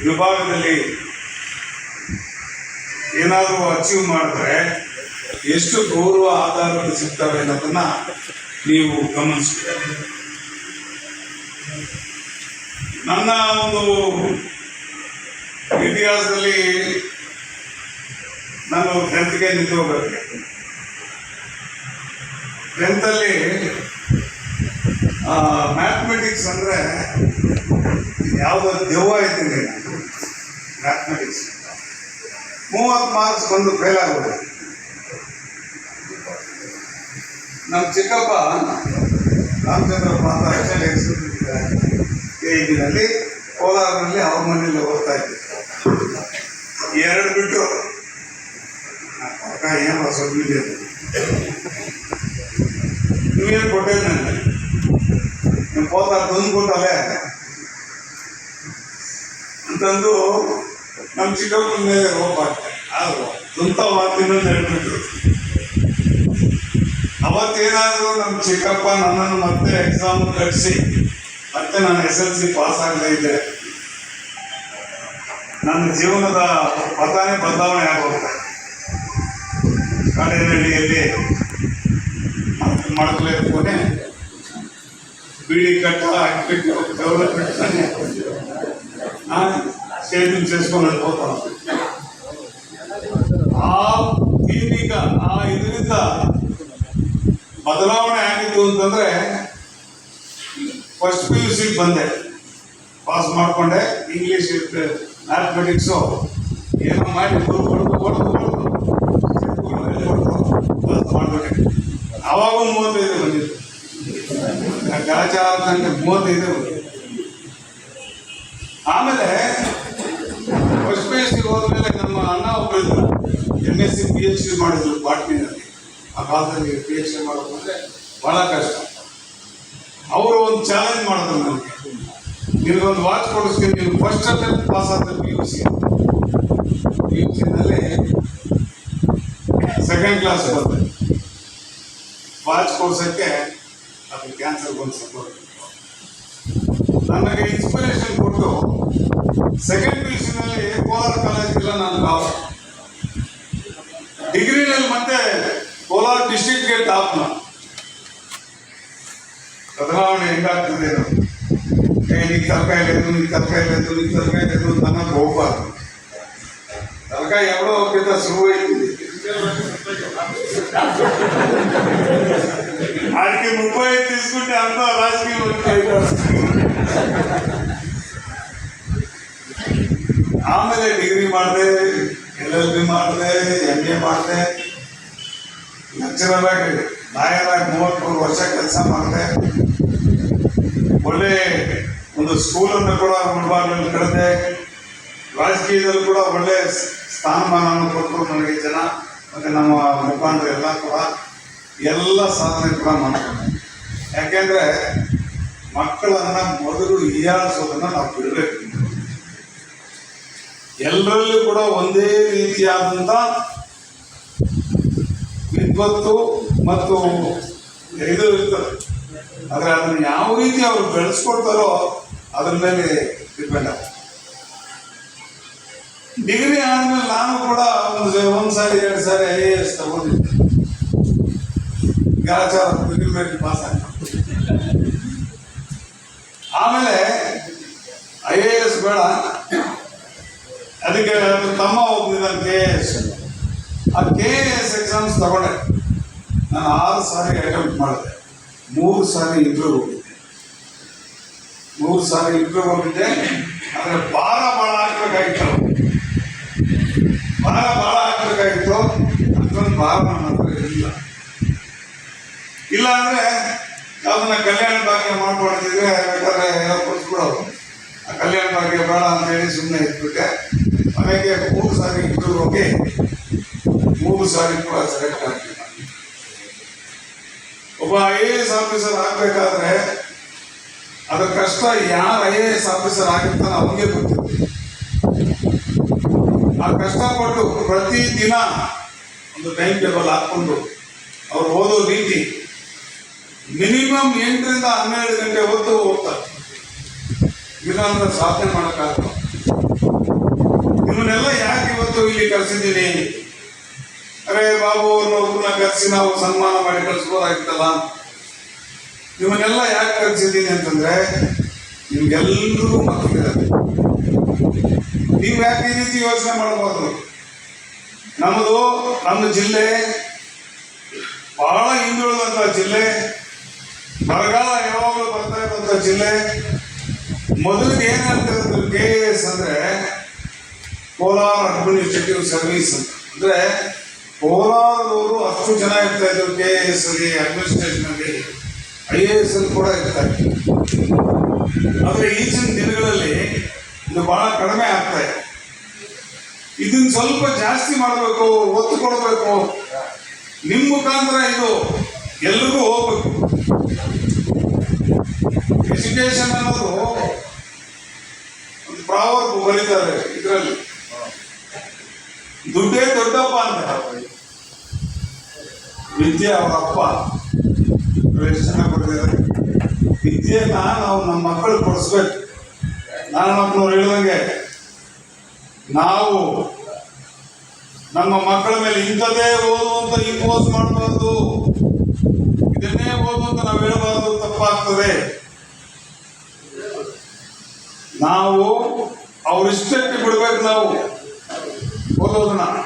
ವಿಭಾಗದಲ್ಲಿ ಏನಾದರೂ ಅಚೀವ್ ಮಾಡಿದ್ರೆ ಎಷ್ಟು ಗೌರವ ಆಧಾರಗಳು ಸಿಗ್ತವೆ ಅನ್ನೋದನ್ನ ನೀವು ಗಮನಿಸಬೇಕು ನನ್ನ ಒಂದು ಇತಿಹಾಸದಲ್ಲಿ ನಾನು ಟೆಂತ್ಗೆ ನಿಂತ್ಕೋಬೇಕು ಟೆಂತಲ್ಲಿ ಮ್ಯಾಥಮೆಟಿಕ್ಸ್ ಅಂದರೆ ಯಾವುದೋ ದೆವ್ವ ಇದ್ದೀನಿ ಮ್ಯಾಥಮೆಟಿಕ್ಸ್ ಮೂವತ್ತು ಮಾರ್ಕ್ಸ್ ಬಂದು ಫೇಲ್ ಆಗೋದು. ನಮ್ಮ ಚಿಕ್ಕಪ್ಪ, ರಾಮಚಂದ್ರಪ್ಪ ಅಂತ ರಚನೆ ಕೆ ಇಬಿನಲ್ಲಿ ಕೋಲಾರನಲ್ಲಿ ಅವ್ರ ಮನೆಯಲ್ಲಿ ಓದ್ತಾ ಇದ್ದೆ. ಎರಡು ಬಿಟ್ಟು ಅಕ್ಕ, ಏನೋ ಇದೆ? ನೀವೇನು ಕೊಟ್ಟೇನು ನನಗೆ? ನಿಮ್ಮ ಕೋಲಾರ ತಂದು ಕೊಟ್ಟಲ್ಲೇ? ಅಂತಂದು ನಮ್ಮ ಚಿಕ್ಕಪ್ಪನ ಮೇಲೆ ರೋಪ ಹಾಕ್ತಾರೆ ಆದ್ರು ಸ್ವಂತ ಮಾತಿನ ಹೇಳ್ಬಿಟ್ರು ಅವತ್ತೇನಾದರೂ ನಮ್ಮ ಚಿಕ್ಕಪ್ಪ ನನ್ನನ್ನು ಮತ್ತೆ ಎಕ್ಸಾಮ್ ಕಳಿಸಿ, ಮತ್ತೆ ನಾನು ಎಸ್ ಎಲ್ ಸಿ ಪಾಸ್ ಆಗದೇ ಇದ್ದೆ. ನನ್ನ ಜೀವನದ ಪಥನೇ ಬದಲಾವಣೆ ಆಗೋಗ್ತದೆ ಕಾಡೇನಹಳ್ಳಿಯಲ್ಲಿ ಮಡಕಲೆ ಕೊನೆ ಬೀಡಿ ಕಟ್ಟ ಹಾಕ್ಬಿಟ್ಟು ಡೆವಲಪ್ಮೆಂಟ್ ತಾನೆ ಸ್ಟೇಜ್ ಸೇರಿಸ್ಕೊಂಡು ಹೋಗ್ತಾನೆ ಆ ಈಗ ಆ ಇದರಿಂದ ಬದಲಾವಣೆ ಆಗಿತ್ತು ಅಂತಂದ್ರೆ ಫಸ್ಟ್ ಪಿ ಯು ಸಿ ಬಂದೆ. ಪಾಸ್ ಮಾಡಿಕೊಂಡೆ ಇಂಗ್ಲೀಷ್ ಮ್ಯಾಥಮೆಟಿಕ್ಸು ಏನೋ ಮಾಡಿ ಆವಾಗ ಮೂವತ್ತೈದು ಬಂದಿತ್ತು ತನಕ ಮೂವತ್ತೈದು. ಇದ್ರು M S C P H D ಮಾಡಿದ್ರು ಬಾಟ್ನಿನಲ್ಲಿ ಆ ಕಾಲದಲ್ಲಿ ಪಿ ಎಚ್ ಡಿ ಮಾಡೋದು ಅಂದರೆ ಭಾಳ ಕಷ್ಟ. ಅವರು ಒಂದು ಚಾಲೆಂಜ್ ಮಾಡಿದ್ರು ನನಗೆ. ನಿಮಗೊಂದು ವಾಚ್ ಕೊಡಿಸ್ತೀನಿ, ನೀವು ಫಸ್ಟ್ ಅಟೆಂಪ್ಟ್ ಪಾಸ್ ಆದ P U C P U ಸಿನಲ್ಲಿ second class ಬಂದೆ ವಾಚ್ ಕೊಡ್ಸೋಕ್ಕೆ ಅದು ಕ್ಯಾನ್ಸರ್ ಬಂದು ಸಪೋರ್ಟ್ ನನಗೆ ಇನ್ಸ್ಪಿರೇಷನ್ ಕೊಟ್ಟು ಸೆಕೆಂಡ್ ಪಿ ಯು ಸಿನಲ್ಲಿ ಕೋಲಾರ ಕಾಲೇಜಿಲ್ಲ ನಾನು ಡಿಗ್ರಿನಲ್ಲಿ ಮತ್ತೆ ಕೋಲಾರ ಡಿಸ್ಟ್ರಿಕ್ಟ್ಗೆ ಟಾಪ್ ನಾನು ಬದಲಾವಣೆ ಹೆಂಗಾಗ್ತದೆ ಅದು? ಏ ನೀನು ತರಕಾರಿ లేదు నీకు తలకాయ లేదు నీకు తలకాయ లేదు అన్న పోబాదు తలకాయ ఎవడో పెద్ద సులువు అయింది ఆడికి ముప్పై ఐదు తీసుకుంటే అంతా రాజకీయం ಆಮೇಲೆ ಡಿಗ್ರಿ ಮಾಡಿದೆ ಎಲ್ ಬಿ ಮಾಡಿದೆ ಎಂ ಎ ಮಾಡಿದೆ. ಲೆಕ್ಚರರ್ ಆಗಿ ಲಾಯರ್ ಆಗಿ ಮೂವತ್ಮೂರು ವರ್ಷ ಕೆಲಸ ಮಾಡಿದೆ. ಒಳ್ಳೆ ಒಂದು ಸ್ಕೂಲನ್ನು ಕೂಡ ಮುಳಬಾಗಿಲಲ್ಲಿ ಕಳೆದೆ ರಾಜಕೀಯದಲ್ಲಿ ಕೂಡ ಒಳ್ಳೆ ಸ್ಥಾನಮಾನವನ್ನು ಕೊಟ್ಟರು ನನಗೆ ಜನ, ಮತ್ತು ನಮ್ಮ ಮುಖಂಡರು ಎಲ್ಲ ಕೂಡ. ಎಲ್ಲ ಸಾಧನೆ ಕೂಡ ಮಾಡ್ಕೊಂಡೆ. ಯಾಕೆಂದರೆ ಮಕ್ಕಳನ್ನ ಮೊದಲು ಹೀಯಾಳಿಸೋದನ್ನ ನಾವು ಬಿಡಬೇಕು. ಎಲ್ಲರಲ್ಲೂ ಕೂಡ ಒಂದೇ ರೀತಿಯಾದಂಥ ವಿದ್ವತ್ತು ಮತ್ತು ಇದು ಇರ್ತದೆ. ಆದರೆ ಅದನ್ನು ಯಾವ ರೀತಿ ಅವರು ಬೆಳೆಸ್ಕೊಡ್ತಾರೋ ಅದ್ರ ಮೇಲೆ ಡಿಪೆಂಡ್ ಆಗುತ್ತೆ. ಡಿಗ್ರಿ ಆದ್ಮೇಲೆ ನಾನು ಕೂಡ ಒಂದು ಒಂದು ಸಾರಿ, ಎರಡು ಸಾರಿ ಐ ಎ ಎಸ್ ತಗೊಂಡಿದ್ದೆ. ಪಾಸ್ ಆಗ್ತದೆ ಆಮೇಲೆ ಎಸ್ ಆ ಕೆ ಎ ಎಸ್ ಎಕ್ಸಾಮ್ಸ್ ತಗೊಂಡೆ ನಾನು ಆರು ಸಾರಿ ಅಟೆಂಪ್ಟ್ ಮಾಡಿದೆ ಮೂರು ಸಾರಿ ಇಂಟರ್ವ್ಯೂ ಹೋಗಿದ್ದೆ ಮೂರು ಸಾರಿ ಇಂಟರ್ವ್ಯೂ ಹೋಗಿದ್ದೆ ಆದರೆ ಭಾಳ ಭಾಳ ಹಾಕ್ಬೇಕಾಗಿತ್ತು ಭಾಳ ಭಾಳ ಹಾಕ್ಬೇಕಾಗಿತ್ತು ಅಷ್ಟೊಂದು ಭಾಳ ನನ್ನ ಹತ್ರ ಇರಲಿಲ್ಲ ಇಲ್ಲ ಅಂದರೆ ಯಾವ್ದನ್ನ ಕಲ್ಯಾಣ ಭಾಗ್ಯ ಮಾಡ್ಕೊಂಡಿದ್ರೆ ಬೇಕಾದ್ರೆ ಏನೋ ಕೊಡಿಸ್ಬಿಡೋರು ಆ ಕಲ್ಯಾಣ ಭಾಗ್ಯ ಬೇಡ ಅಂತೇಳಿ ಸುಮ್ಮನೆ ಇಟ್ಬಿಟ್ಟೆ ಮನೆಗೆ ಮೂರು ಸಾರಿ ಇಂಟರ್ವ್ಯೂ ಹೋಗಿ ಮೂರು ಸಾರಿ ಕೂಡ ಸೆಲೆಕ್ಟ್ ಆಗ್ತಿಲ್ಲ ಒಬ್ಬ ಐ ಎ ಎಸ್ ಆಫೀಸರ್ ಆಗ್ಬೇಕಾದ್ರೆ ಅದ್ರ ಕಷ್ಟ ಯಾರು ಐ ಎ ಎಸ್ ಆಫೀಸರ್ ಆಗಿರ್ತಾನೆ ಅವನಿಗೆ ಗೊತ್ತಿದೆ ಆ ಕಷ್ಟಪಟ್ಟು ಪ್ರತಿ ದಿನ ಒಂದು ಟೈಮ್ ಟೇಬಲ್ ಹಾಕೊಂಡು ಅವ್ರು ಓದೋ ರೀತಿ ಮಿನಿಮಮ್ ಎಂಟರಿಂದ ಹನ್ನೆರಡು ಗಂಟೆ ಹೊತ್ತು ಹೋಗ್ತಾರೆ ಇಲ್ಲ ಸಾಧನೆ ಮಾಡೋಕ್ಕಾಗಲ್ಲ. ಇಲ್ಲಿ ಕರೆಸಿದ್ದೀನಿ ಅರೆ ಬಾಬು ಅವ್ರನ್ನ ಕರೆಸಿ ನಾವು ಸನ್ಮಾನ ಮಾಡಿ ಕಳಿಸ್ಬೋದಾಗಿತ್ತಲ್ಲ? ಇವನ್ನೆಲ್ಲ ಯಾಕೆ ಕರೆಸಿದ್ದೀನಿ ಅಂತಂದ್ರೆ, ನಿಮ್ಗೆಲ್ರಿಗೂ ಮಕ್ಕಳಿದ್ದಾರೆ ನೀವು ಯಾಕೆ ಈ ರೀತಿ ಯೋಚನೆ ಮಾಡಬಾರ್ದು ನಮ್ಮದು, ನಮ್ಮ ಜಿಲ್ಲೆ ಬಹಳ ಹಿಂದುಳಿದಂತ ಜಿಲ್ಲೆ, ಬರಗಾಲ ಯಾವಾಗಲೂ ಬರ್ತಾ ಇರುವಂತ ಜಿಲ್ಲೆ, ಮೊದಲಿಗೆ ಏನಂತ ಕೆ ಎ ಎಸ್ ಅಂದ್ರೆ ಕೋಲಾರ ಅಡ್ಮಿನಿಸ್ಟ್ರೇಟಿವ್ ಸರ್ವಿಸ್ ಅಂದರೆ ಕೋಲಾರದವರು ಅಷ್ಟು ಜನ ಇರ್ತಾ ಇದ್ರು ಕೆ ಎಸ್ ಅಲ್ಲಿ ಅಡ್ಮಿನಿಸ್ಟ್ರೇಷನ್ ಅಲ್ಲಿ ಐ ಎ ಎಸ್ ಅಲ್ಲಿ ಕೂಡ ಇರ್ತಾರೆ ಆದ್ರೆ ಈಚಿನ ದಿನಗಳಲ್ಲಿ ಇದು ಬಹಳ ಕಡಿಮೆ ಆಗ್ತಾ ಇದೆ. ಇದನ್ನ ಸ್ವಲ್ಪ ಜಾಸ್ತಿ ಮಾಡಬೇಕು, ಒತ್ತು ಕೊಡಬೇಕು. ನಿಮ್ಮ ಮುಖಾಂತರ ಇದು ಎಲ್ರಿಗೂ ಹೋಗ್ಬೇಕು. ಎಜುಕೇಶನ್ ಅನ್ನೋದು ಒಂದು ಬರೀತಾರೆ ಇದರಲ್ಲಿ. ದುಡ್ಡೇ ದೊಡ್ಡಪ್ಪ ಅಂತ ವಿದ್ಯೆ ಅವರ ಅಪ್ಪ. ಎಷ್ಟು ಚೆನ್ನಾಗಿ ನಾನು ವಿದ್ಯೆನ ನಾವು ನಮ್ಮ ಮಕ್ಕಳು ಕೊಡಿಸ್ಬೇಕು. ನಾರಾಯಣಪ್ಪನವ್ರು ಹೇಳಿದಂಗೆ, ನಾವು ನಮ್ಮ ಮಕ್ಕಳ ಮೇಲೆ ಇಂಥದ್ದೇ ಓದು ಅಂತ ಇಂಪೋಸ್ ಮಾಡಬಾರ್ದು. ಇದನ್ನೇ ಓದು ಅಂತ ನಾವು ಹೇಳಬಾರ್ದು ತಪ್ಪಾಗ್ತದೆ. ನಾವು ಅವ್ರಿಷ್ಟಕ್ಕೆ ಬಿಡ್ಬೇಕು ನಾವು. 我都在哪